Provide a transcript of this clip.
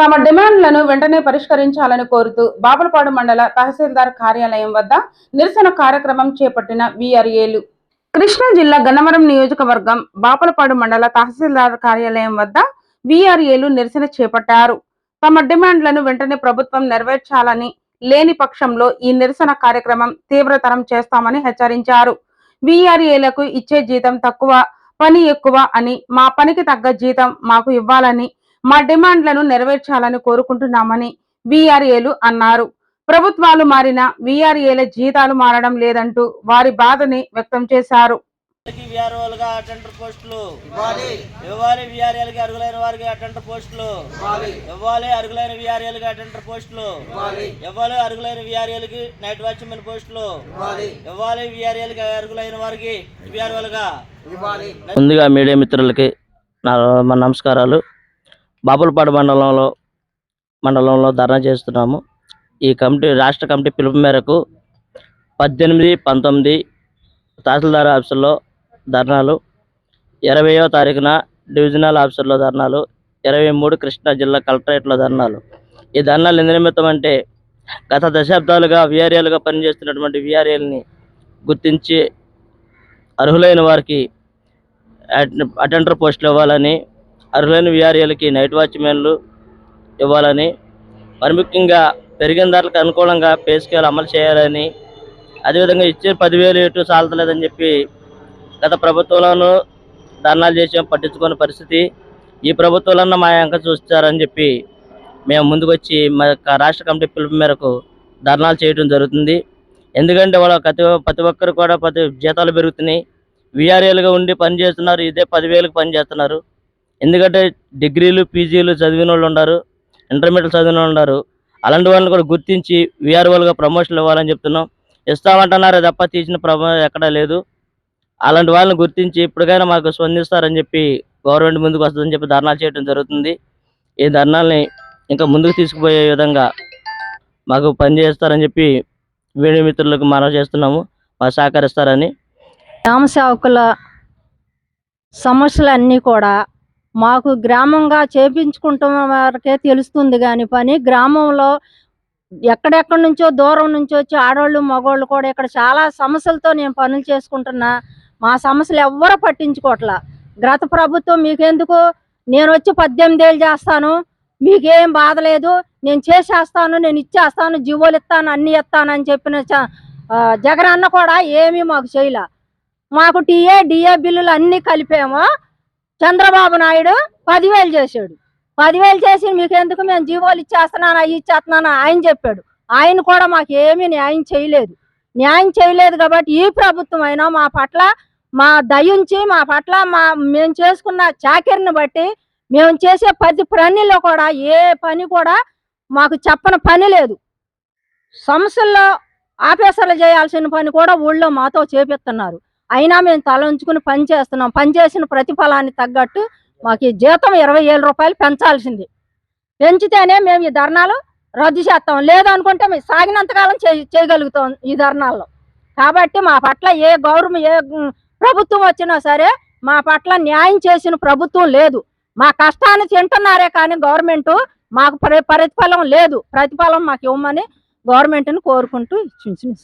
తమ డిమాండ్లను వెంటనే పరిష్కరించాలని కోరుతూ బాపులపాడు మండల తహసీల్దార్ కార్యాలయం వద్ద నిరసన కార్యక్రమం చేపట్టిన వీఆర్ఏలు. కృష్ణా జిల్లా గన్నవరం నియోజకవర్గం బాపులపాడు మండల తహసీల్దార్ కార్యాలయం వద్ద వీఆర్ఏలు నిరసన చేపట్టారు. తమ డిమాండ్లను వెంటనే ప్రభుత్వం నెరవేర్చాలని లేని పక్షంలో ఈ నిరసన కార్యక్రమం తీవ్రతరం చేస్తామని హెచ్చరించారు. వీఆర్ఏలకు ఇచ్చే జీతం తక్కువ పని ఎక్కువ అని మా పనికి తగ్గ జీతం మాకు ఇవ్వాలని మా డిమాండ్లను నెరవేర్చాలని కోరుకుంటున్నామని వీఆర్ఏలు అన్నారు. ప్రభుత్వాలు మారిన వీఆర్ఏల జీతాలు మారడం లేదంటూ వారి బాధని వ్యక్తం చేశారు. విఆర్ఓలుగా అటెండర్ పోస్టులు ఇవ్వాలి. ఇవ్వాలి విఆర్ఏలకి అర్హులైన వారికి అటెండర్ పోస్టులు ఇవ్వాలి. ఇవ్వాలి అర్హులైన విఆర్ఏలకి అటెండర్ పోస్టులు ఇవ్వాలి. ఇవ్వాలి అర్హులైన విఆర్ఏలకి నైట్ వాచ్మెన్ పోస్టులు ఇవ్వాలి. ఇవ్వాలి విఆర్ఏలకి అర్హులైన వారికి విఆర్ఓలుగా ముందుగా మీడియా మిత్రులకి నా నమస్కారాలు. బాపులపాడు మండలంలో మండలంలో ధర్నా చేస్తున్నాము. ఈ కమిటీ రాష్ట్ర కమిటీ పిలుపు మేరకు పద్దెనిమిది పంతొమ్మిది తహసీల్దార్ ఆఫీసుల్లో ధర్నాలు ఇరవయో తారీఖున డివిజనల్ ఆఫీసర్లో ధర్నాలు ఇరవై మూడు కృష్ణా జిల్లా కలెక్టరేట్లో ధర్నాలు. ఈ ధర్నాలు ఎందు నిమిత్తం అంటే గత దశాబ్దాలుగా విఆర్ఏలుగా పనిచేస్తున్నటువంటి విఆర్ఏల్ని గుర్తించి అర్హులైన వారికి అటెండర్ పోస్టులు ఇవ్వాలని అర్హులైన విఆర్ఏలకి నైట్ వాచ్మెన్లు ఇవ్వాలని మరి ముఖ్యంగా పెరిగిన ధరలకు అనుకూలంగా పే స్కేల్ అమలు చేయాలని అదేవిధంగా ఇచ్చే పదివేలు ఎటు సాలతలేదని చెప్పి గత ప్రభుత్వంలోనూ ధర్నాలు చేసాం పట్టించుకునే పరిస్థితి. ఈ ప్రభుత్వంలో మా అంక చూస్తారని చెప్పి మేము ముందుకొచ్చి మా యొక్క రాష్ట్ర కమిటీ పిలుపు మేరకు ధర్నాలు చేయడం జరుగుతుంది. ఎందుకంటే వాళ్ళ ప్రతి ప్రతి ఒక్కరు కూడా ప్రతి జీతాలు పెరుగుతున్నాయి. విఆర్ఏలుగా ఉండి పని చేస్తున్నారు ఇదే పదివేలకు పని చేస్తున్నారు. ఎందుకంటే డిగ్రీలు పీజీలు చదివిన వాళ్ళు ఉన్నారు ఇంటర్మీడియట్ చదివిన వాళ్ళు ఉన్నారు అలాంటి వాళ్ళని కూడా గుర్తించి విఆర్ఓలుగా ప్రమోషన్లు ఇవ్వాలని చెప్తున్నాం. ఇస్తామంటున్నారు తప్ప తీసిన ప్రమో ఎక్కడా లేదు. అలాంటి వాళ్ళని గుర్తించి ఇప్పటికైనా మాకు స్పందిస్తారని చెప్పి గవర్నమెంట్ ముందుకు వస్తుందని చెప్పి ధర్నాలు చేయడం జరుగుతుంది. ఈ ధర్నాల్ని ఇంకా ముందుకు తీసుకుపోయే విధంగా మాకు పనిచేస్తారని చెప్పి వీడియో మిత్రులకు మనవి చేస్తున్నాము. మాకు సహకరిస్తారని. గ్రామ సేవకుల సమస్యలన్నీ కూడా మాకు గ్రామంగా చేపించుకుంటాం వరకే తెలుస్తుంది కానీ పని గ్రామంలో ఎక్కడెక్కడి నుంచో దూరం నుంచి వచ్చి ఆడవాళ్ళు మగవాళ్ళు కూడా ఇక్కడ చాలా సమస్యలతో నేను పనులు చేసుకుంటున్నా. మా సమస్యలు ఎవ్వరు పట్టించుకోవట్లా గత ప్రభుత్వం మీకెందుకు? నేను వచ్చి పద్దెనిమిది ఏళ్ళు చేస్తాను. మీకేం బాధ లేదు. నేను చేసేస్తాను నేను ఇచ్చేస్తాను జీవోలు ఇస్తాను అన్ని ఇస్తాను అని చెప్పిన చ- జగన్ అన్న కూడా ఏమీ మాకు చేయలే. మాకు టీఏ డిఏ బిల్లులు అన్ని కలిపేమో. చంద్రబాబు నాయుడు పదివేలు చేశాడు. పదివేలు చేసి మీకు ఎందుకు మేము జీవోలు ఇచ్చేస్తున్నాను అవి ఇచ్చేస్తున్నాను ఆయన చెప్పాడు. ఆయన కూడా మాకు ఏమీ న్యాయం చేయలేదు. న్యాయం చేయలేదు కాబట్టి ఈ ప్రభుత్వం అయినా మా పట్ల మా దయించి మా పట్ల మా మేము చేసుకున్న చాకరిని బట్టి మేము చేసే ప్రతి పనిలో కూడా ఏ పని కూడా మాకు చెప్పని పని లేదు. సమస్యల్లో ఆఫీసర్లు చేయాల్సిన పని కూడా ఊళ్ళో మాతో చేపిస్తున్నారు. అయినా మేము తల ఉంచుకుని పని చేస్తున్నాం. పని చేసిన ప్రతిఫలాన్ని తగ్గట్టు మాకు ఈ జీతం ఇరవై ఏళ్ళ రూపాయలు పెంచాల్సింది. పెంచితేనే మేము ఈ ధర్నాలు రద్దు చేస్తాం. లేదనుకుంటే మేము సాగినంతకాలం చేయ చేయగలుగుతాం ఈ ధర్నాల్లో. కాబట్టి మా పట్ల ఏ గౌరవం ఏ ప్రభుత్వం వచ్చినా సరే మా పట్ల న్యాయం చేసిన ప్రభుత్వం లేదు. మా కష్టాన్ని తింటున్నారే కానీ గవర్నమెంట్ మాకు ప్ర- ప్రతిఫలం లేదు. ప్రతిఫలం మాకు ఇవ్వమని గవర్నమెంట్ని కోరుకుంటూ ఇచ్చింది